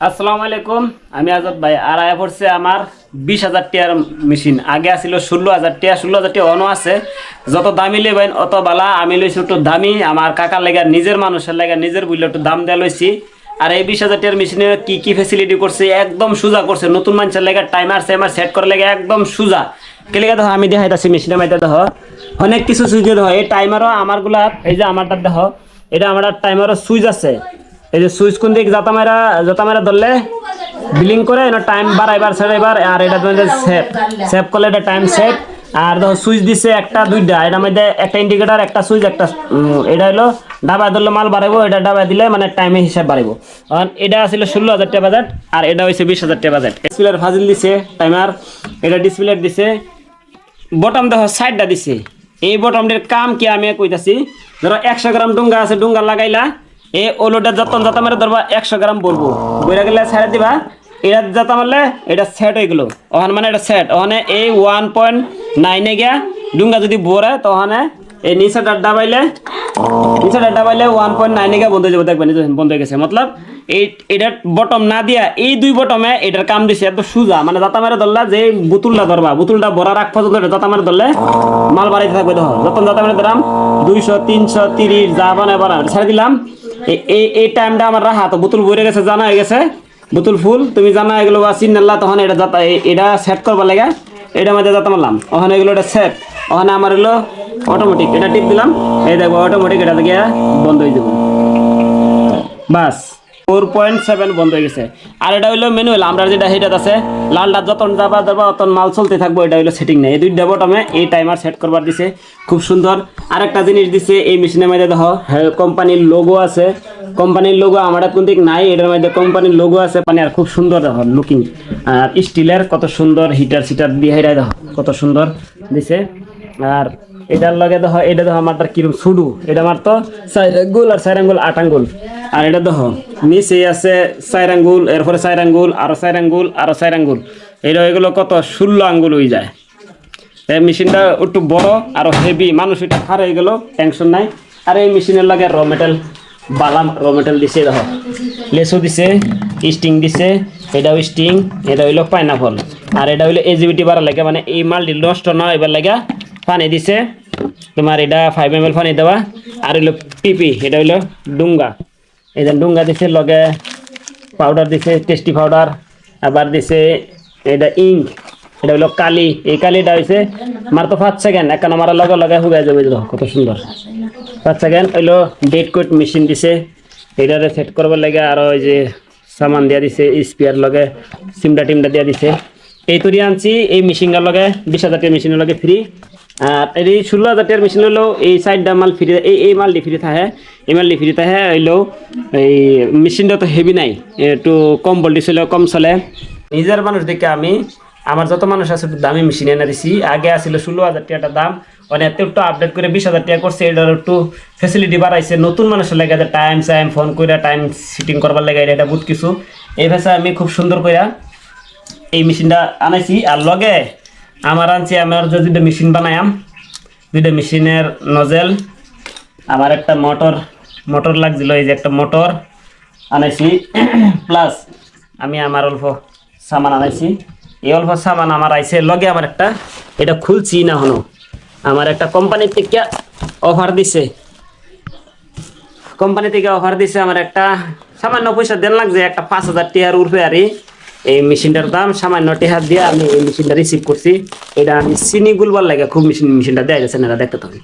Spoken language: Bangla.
আসসালামু আলাইকুম। আমি আজাদ ভাই। আর আয়া পড়ছে আমার বিশ হাজার টিয়ার মেশিন। আগে আসিল ষোলো হাজার টিয়া, ষোলো হাজার টিয়া অনো আছে। যত দামি লেবেন অত বালা। আমি লইছি একটু দামি। আমার কাকার লেগে, নিজের মানুষের লেগে, নিজের বুঝলে একটু দাম দেওয়া লইছি। আর এই বিশ হাজার টিয়ার মেশিনে কি কি ফেসিলিটি করছে? একদম সুজা করছে। নতুন মানুষের লেগে টাইমার সেমার সেট করার লেগে একদম সুজা। কেলেগে দেখো? আমি দেখাইতাছি মেশিনের মধ্যে দেখো। অনেক কিছু সুইচ দেখো। এই টাইমারও আমারগুলা, এই যে আমারটা দেখো, এটা আমার টাইমারও সুইচ আছে। এই যে সুইচ কোন দিক জাতা মেরা জাতা মারা ধরলে বিলিং করে এটা টাইম বাড়াইবার ছাড়াইবার আর এটা তোমাদের সেভ সেভ করলে এটা টাইম সেভ আর দেখো সুইচ দিছে একটা, দুইটা, এটার মধ্যে একটা ইন্ডিকেটার একটা সুইচ, একটা এটা হলো ডাবায় ধরলে মাল বাড়াইবো, এটা ডাবায় দিলে মানে টাইমে হিসাব বাড়াইবো। আর এটা ছিল ষোলো হাজার টাকা বাজেট আর এটা হয়েছে বিশ হাজার টাকা বাজেট ডিসপ্লের ফাজিল দিছে টাইমার এটা ডিসপ্লে দিছে বটম দেখো সাইডটা দিছে। এই বটমটির কাম কি আমি কইতাছি? ধরো একশো গ্রাম ডুঙ্গা আছে, ডুঙ্গা লাগাইলা এই ওলোটা যতন যত মারে ধরবা একশো গ্রাম বলব। বইরা গেলে ছেড়ে দিবা। এটা যত মারলে এটা সেট হয়ে গেলো। ওখানে মানে এটা সেট ওখানে এই ওয়ান পয়েন্ট নাইনে গিয়া ডুঙ্গা যদি ভরে, তো ওখানে এই নিচেটা ডাবাইলে নিচেটা ডাবাইলে ওয়ান পয়েন্ট নাইনে গিয়া বন্ধ হয়ে যাবে। দেখবেন বন্ধ হয়ে গেছে। মতলব এই, এটার বটম না দিয়া এই দুই বটমে এটার কাম দিছে। এত সুজা। মানে দাতা মেরে ধরলা, যে বুতুলটা ধরবা, বুতুলটা ভরা রাখ পর্যন্ত দাতা মেরে ধরলে মাল বাড়াইতে থাকবে। দেখো যখন দাতা মেরে ধরাম, দুইশো, তিনশো, তিরিশ, যা বানায় বানায়। ছেড়ে দিলাম। এই- টাইমটা আমার রাহা, তো বোতল ভরে গেছে, জানা হয়ে গেছে। বোতল ফুল, তুমি জানা এগুলো বা চিন্নাল্লা তখন এটা যাতা এটা সেট করবার লাগে এটা মধ্যে যাতে মারলাম ওখানে এগুলো এটা সেট ওখানে আমার হলো অটোমেটিক এটা টিপ দিলাম। এই দেখব অটোমেটিক এটা থেকে বন্ধ হয়ে যাব। বাস। ফোর পয়েন্ট সেভেন বন্ধ হয়ে গেছে। আর এটা হইল ম্যানুয়াল আমরা যেটা হেটাত আছে লালটা যতন যাবা যাবা অতন মাল চলতে থাকব, এটা হইল সেটিং নেই। এই দুইটা বটমে এই টাইমার সেট করবার দিছে, খুব সুন্দর। আরেকটা জিনিস দিছে, এই মেশিনের মধ্যে দেখো কোম্পানির লোগো আছে। কোম্পানির লোগো আমার কোন দিক নাই, এটার মধ্যে কোম্পানির লোগো আছে মানে আর খুব সুন্দর দেখো লুকিং আর স্টিলের কত সুন্দর হিটার সিটার দিয়ে হেরা দেখো, কত সুন্দর দিছে। আর এটার লগে দেখো, এটা দেখো আমার কিরম সুডু এটা আমার তো আঙ্গুল আর চার আঙ্গুল আট আঙ্গুল আর এটা দেখো, নিচে আছে চার আঙ্গুল এরপরে চার আঙ্গুল আরও চার আঙ্গুল আরও চার আঙ্গুল এটা এগুলো কত? ষোলো আঙ্গুল হয়ে যায়। এই মেশিনটা একটু বড় আর হেভি মানুষ এটা খার হয়ে গেল টেনশন নাই। আর এই মেশিনের লাগে র মেটেল বালাম র মেটেল দিছে, দেখো। লেসু দিছে স্টিং দিছে, এটাও স্টিং এটা হইল পাইনাফল আর এটা হইল এজিবিটি বাড়া লাগে মানে এই মালটি নষ্ট না এবার লাগে পানি দিছে। তোমার এটা ফাইভ এম এল পানি দেওয়া। আর হইল পিপি এটা হইল ডুঙ্গা। এই ডুঙ্গা দিছে লগে পাউডার দিছে টেস্টি পাউডার আবার দিছে এটা ইঙ্ক এটা হইল কালি। এই কালিটা হইছে, মার তো পাঁচ সেকেন্ড একটা মারার লগে লগে হুগাই যাবে কত সুন্দর। পাঁচ সেকেন্ড হইল ডেট কোট মেশিন দিছে। এটারে সেট করবার লাগে আর ওই যে সামান দিয়া দিছে স্পিয়ার লগে, সিমটা টিমটা দিয়া দিছে। এই তৈরি আনছি, এই মেশিনটার লগে, বিশ হাজার টাকা মেশিনের লগে ফ্রি আর এই ষোলো হাজার টাকার মেশিন হলো, এই সাইডটা মাল ফ্রি এই এই মালটি ফ্রি থাকে, এই মালটি ফ্রি থাকে হইলেও এই মেশিনটা তো হেভি নাই, একটু কম ভোল্টেজ হলেও কম চলে। নিজের মানুষ দেখে আমি, আমার যত মানুষ আছে, একটু দামি মেশিন এনে দিছি। আগে আসলে ষোলো হাজার টাকাটা দাম মানে এত একটু আপডেট করে বিশ হাজার টাকা করছে, এটার একটু ফেসিলিটি বাড়াইছে। নতুন মানুষের লাগে টাইম সাইম ফোন করে টাইম সিটিং করবার লাগে এটা বহুত কিছু। এই ভাষা আমি খুব সুন্দর করে এই মেশিনটা আনাইছি। আর লগে আমার আনছি আমার যে দুইটা মেশিন বানায়াম। দুইটা মেশিনের নজেল আমার একটা মোটর মোটর লাগছিল, এই যে একটা মোটর আনাইছি। প্লাস আমি আমার অল্প সামান আনাইছি। এই অল্প সামান আমার আইছে, লগে আমার একটা, এটা খুলছি না হনো। আমার একটা কোম্পানি থেকে অফার দিছে। কোম্পানি থেকে অফার দিছে আমার একটা সামান্য পয়সা দেন লাগছে, একটা পাঁচ হাজার টিয়ার উঠবে আর এই মেশিনটার দাম সামান্য টেহার দিয়ে আমি এই মেশিনটা রিসিভ করছি। এটা আমি চিনি গুলবার লাগে, খুব মেশিন মেশিনটা দেয়া গেছে না দেখতে তখন